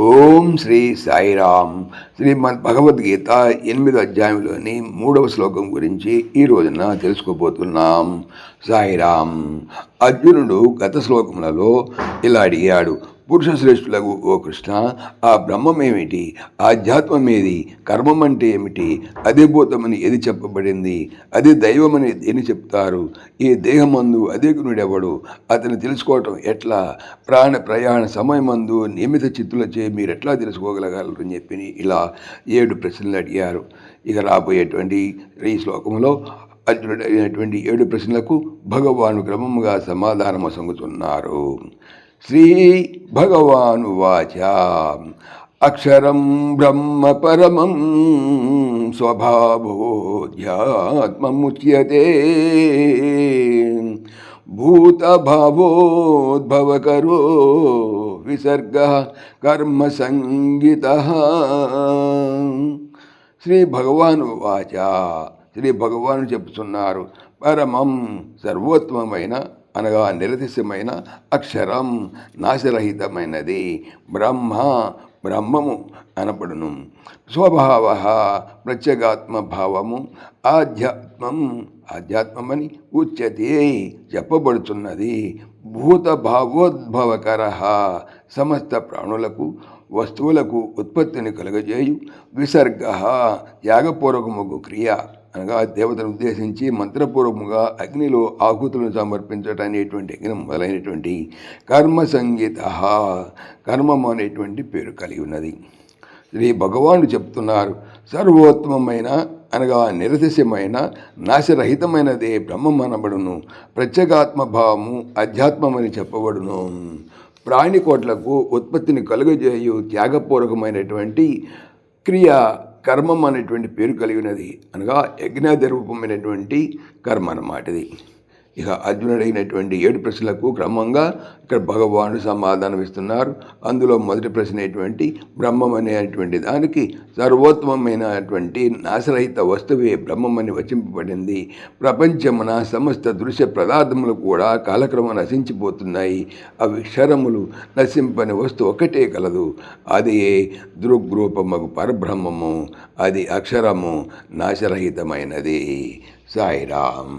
ఓం శ్రీ సాయిరామ్. శ్రీమద్ భగవద్గీత ఎనిమిదో అధ్యాయంలోని మూడవ శ్లోకం గురించి ఈ రోజున తెలుసుకోబోతున్నాం. సాయిరామ్. అర్జునుడు గత శ్లోకములలో ఇలా అడిగాడు. పురుష శ్రేష్ఠులకు ఓ కృష్ణ ఆ బ్రహ్మమేమిటి? ఆధ్యాత్మమేది? కర్మం అంటే ఏమిటి? అదే భూతమని ఏది చెప్పబడింది? అది దైవమని ఏది చెప్తారు? ఈ దేహమందు అధికునుడెవడు? అతను తెలుసుకోవటం ఎట్లా? ప్రాణ ప్రయాణ సమయమందు నియమిత చిత్తులచే మీరు ఎట్లా తెలుసుకోగలగలరు అని చెప్పి ఇలా ఏడు ప్రశ్నలు అడిగారు. ఇక రాబోయేటువంటి ఈ శ్లోకంలో అర్జునుడు అడిగినటువంటి ఏడు ప్రశ్నలకు భగవాను క్రమముగా సమాధానము సంగుతున్నారు శ్రీ భగవానువాచ అక్షరం బ్రహ్మ పరమం స్వభావోధ్యాత్మముచ్యతే భూతభావోద్భవకరో విసర్గ కర్మ సంగీత శ్రీ భగవాను వాచ శ్రీ భగవాను చెప్తున్నారు పరమం సర్వోత్తమమైన అనగా నిరతిశమైన అక్షరం నాశరహితమైనది బ్రహ్మ బ్రహ్మము అనపడును స్వభావ ప్రత్యేగాత్మ భావము ఆధ్యాత్మం ఆధ్యాత్మమని ఉచ్యతే చెప్పబడుతున్నది భూత భావోద్భవకర సమస్త ప్రాణులకు వస్తువులకు ఉత్పత్తిని కలుగజేయు. విసర్గ యాగపూర్వకముగు క్రియ. అనగా దేవతను ఉద్దేశించి మంత్రపూర్వకంగా అగ్నిలో ఆహుతులను సమర్పించటం అనేటువంటి అగ్ని మొదలైనటువంటి కర్మ సంగీత కర్మం అనేటువంటి పేరు కలిగి ఉన్నది. శ్రీ భగవానుడు చెప్తున్నారు సర్వోత్తమమైన అనగా నిరతిశమైన నాశరహితమైనదే బ్రహ్మం అనబడును ప్రత్యేగాత్మభావము అధ్యాత్మమని చెప్పబడును. ప్రాణికోట్లకు ఉత్పత్తిని కలుగజేయు త్యాగపూర్వకమైనటువంటి క్రియ కర్మం అనేటువంటి పేరు కలిగి ఉన్నది అనగా యజ్ఞాది రూపమైనటువంటి కర్మ అన్నమాట ఇది. ఇక అర్జునుడైనటువంటి ఏడు ప్రశ్నలకు క్రమంగా ఇక్కడ భగవానుడు సమాధానం ఇస్తున్నారు. అందులో మొదటి ప్రశ్న అయినటువంటి బ్రహ్మం అనేటువంటి దానికి సర్వోత్తమమైనటువంటి నాశరహిత వస్తువే బ్రహ్మమని వచింపబడింది. ప్రపంచమున సమస్త దృశ్య పదార్థములు కూడా కాలక్రమం నశించిపోతున్నాయి. అవి క్షరములు నశింపని వస్తువు ఒకటే కలదు. అది దృగ్రూపమగు పరబ్రహ్మము అది అక్షరము నాశరహితమైనది. సాయిరామ్.